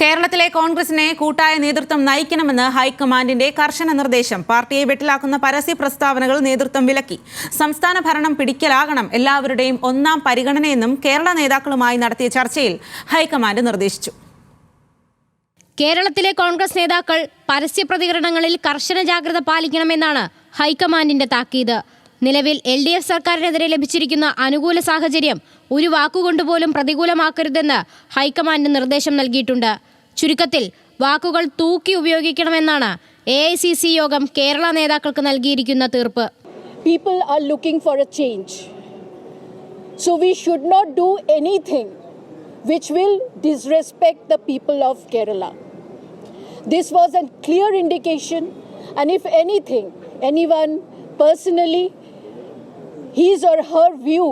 കേരളത്തിലെ കോൺഗ്രസിനെ കൂട്ടായ നേതൃത്വം നയിക്കണമെന്ന് ഹൈക്കമാൻഡിന്റെ കർശന നിർദ്ദേശം. പാർട്ടിയെ വെട്ടിലാക്കുന്ന പരസ്യ പ്രസ്താവനകൾ നേതൃത്വം വിലക്കി. സംസ്ഥാന ഭരണം പിടിക്കലാകണം എല്ലാവരുടെയും ഒന്നാം പരിഗണനയെന്നും കേരള നേതാക്കളുമായി നടത്തിയ ചർച്ചയിൽ ഹൈക്കമാൻഡ് നിർദ്ദേശിച്ചു. കേരളത്തിലെ കോൺഗ്രസ് നേതാക്കൾ പരസ്യ പ്രതികരണങ്ങളിൽ കർശന ജാഗ്രത പാലിക്കണമെന്നാണ് ഹൈക്കമാൻഡിന്റെ താക്കീത്. നിലവിൽ എൽ ഡി എഫ് സർക്കാരിനെതിരെ ലഭിച്ചിരിക്കുന്ന അനുകൂല സാഹചര്യം ഒരു വാക്കുകൊണ്ടുപോലും പ്രതികൂലമാക്കരുതെന്ന് ഹൈക്കമാൻഡ് നിർദ്ദേശം നൽകിയിട്ടുണ്ട്. ചുരുക്കത്തിൽ വാക്കുകൾ തൂക്കി ഉപയോഗിക്കണമെന്നാണ് എ യോഗം കേരള നേതാക്കൾക്ക് നൽകിയിരിക്കുന്ന തീർപ്പ് people are looking for a change so we should not do anything which will disrespect the people of Kerala. This was a clear indication, and if anything, anyone personally, his or her view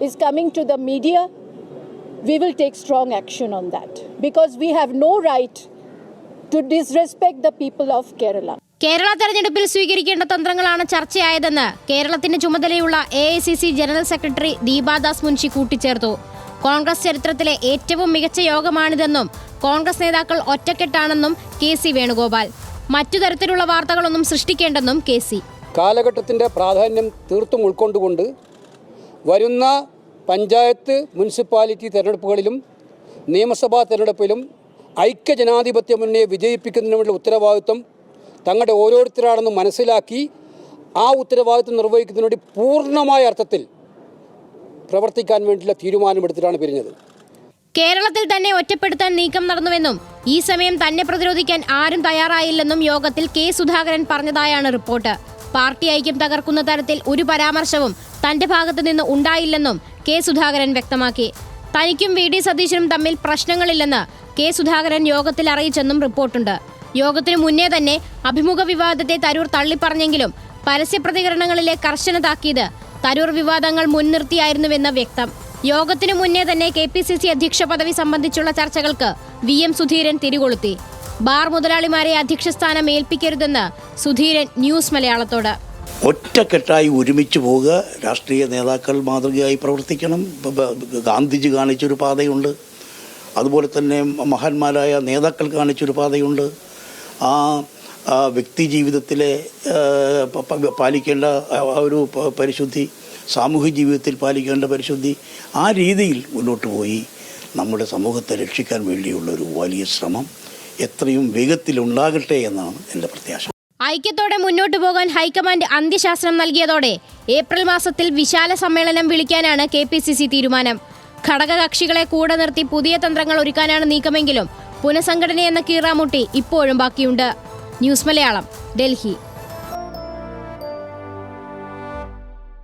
is coming to the media, we will take strong action on that. Because we have no right to disrespect the people of Kerala. Kerala തെരഞ്ഞെടുപ്പിൽ സ്വീകരിക്കേണ്ട തന്ത്രങ്ങളാണ് ചർച്ചയായതെന്ന് കേരളത്തിന്റെ ചുമതലയുള്ള A general secretary Deepa Das Munshi കൂട്ടിച്ചേർത്തു. കോൺഗ്രസ് ചരിത്രത്തിലെ ഏറ്റവും മികച്ച യോഗമാണിതെന്നും കോൺഗ്രസ് നേതാക്കൾ ഒറ്റക്കെട്ടാണെന്നും കെ സി വേണുഗോപാൽ. മറ്റു തരത്തിലുള്ള വാർത്തകളൊന്നും സൃഷ്ടിക്കേണ്ടെന്നും കെ സി. കാലഘട്ടത്തിന്റെ പ്രാധാന്യം തീർത്തും ഉൾക്കൊണ്ടുകൊണ്ട് വരുന്ന പഞ്ചായത്ത് മുനിസിപ്പാലിറ്റി തെരഞ്ഞെടുപ്പുകളിലും നിയമസഭാ തെരഞ്ഞെടുപ്പിലും ഐക്യജനാധിപത്യ മുന്നണിയെ വിജയിപ്പിക്കുന്നതിനുള്ള ഉത്തരവാദിത്വം തങ്ങളുടെ ഓരോരുത്തരാണെന്ന് മനസ്സിലാക്കി ആ ഉത്തരവാദിത്വം നിർവഹിക്കുന്നതിന് വേണ്ടി പൂർണമായ അർത്ഥത്തിൽ പ്രവർത്തിക്കാൻ വേണ്ടിയുള്ള തീരുമാനമെടുത്തിട്ടാണ് പിരിഞ്ഞത്. കേരളത്തിൽ തന്നെ ഒറ്റപ്പെടുത്താൻ നീക്കം നടന്നുവെന്നും ഈ സമയം തന്നെ പ്രതിരോധിക്കാൻ ആരും തയ്യാറായില്ലെന്നും യോഗത്തിൽ കെ സുധാകരൻ പറഞ്ഞതായാണ് റിപ്പോർട്ട്. പാർട്ടി ഐക്യം തകർക്കുന്ന തരത്തിൽ ഒരു പരാമർശവും തന്റെ ഭാഗത്തു നിന്ന് ഉണ്ടായില്ലെന്നും കെ സുധാകരൻ വ്യക്തമാക്കി. തനിക്കും വി ഡി സതീശനും തമ്മിൽ പ്രശ്നങ്ങളില്ലെന്ന് കെ സുധാകരൻ യോഗത്തിൽ അറിയിച്ചെന്നും റിപ്പോർട്ടുണ്ട്. യോഗത്തിനു മുന്നേ തന്നെ അഭിമുഖ വിവാദത്തെ തരൂർ തള്ളിപ്പറഞ്ഞെങ്കിലും പരസ്യ പ്രതികരണങ്ങളിലെ കർശന താക്കീത് തരൂർ വിവാദങ്ങൾ മുൻനിർത്തിയായിരുന്നുവെന്ന് വ്യക്തം. യോഗത്തിനു മുന്നേ തന്നെ കെ പി സി സി അധ്യക്ഷ പദവി സംബന്ധിച്ചുള്ള ചർച്ചകൾക്ക് വി എം സുധീരൻ തിരികൊളുത്തി. ബാർ മുതലാളിമാരെ അധ്യക്ഷസ്ഥാനം ഏൽപ്പിക്കരുതെന്ന് സുധീരൻ ന്യൂസ് മലയാളത്തോട്. ഒറ്റക്കെട്ടായി ഒരുമിച്ച് പോവുക. രാഷ്ട്രീയ നേതാക്കൾ മാതൃകയായി പ്രവർത്തിക്കണം. ഗാന്ധിജി കാണിച്ചൊരു പാതയുണ്ട്. അതുപോലെ തന്നെ മഹാന്മാരായ നേതാക്കൾ കാണിച്ചൊരു പാതയുണ്ട്. ആ വ്യക്തി ജീവിതത്തിലെ പാലിക്കേണ്ട ഒരു പരിശുദ്ധി സാമൂഹ്യ ജീവിതത്തിൽ പാലിക്കേണ്ട പരിശുദ്ധി ആ രീതിയിൽ മുന്നോട്ട് പോയി നമ്മുടെ സമൂഹത്തെ രക്ഷിക്കാൻ വേണ്ടിയുള്ള ഒരു വലിയ ശ്രമം എത്രയും വേഗത്തിലുണ്ടാകട്ടെ എന്നാണ് എന്റെ പ്രത്യാശ. ഐക്യത്തോടെ മുന്നോട്ടു പോകാൻ ഹൈക്കമാൻഡ് അന്ത്യശാസനം നൽകിയതോടെ ഏപ്രിൽ മാസത്തിൽ വിശാല സമ്മേളനം വിളിക്കാനാണ് കെ പി സി സി തീരുമാനം. ഘടകകക്ഷികളെ കൂടെ നിർത്തി പുതിയ തന്ത്രങ്ങൾ ഒരുക്കാനാണ് നീക്കമെങ്കിലും പുനഃസംഘടനയെന്ന കീറാമുട്ടി ഇപ്പോഴും ബാക്കിയുണ്ട്. ന്യൂസ് മലയാളം ഡൽഹി.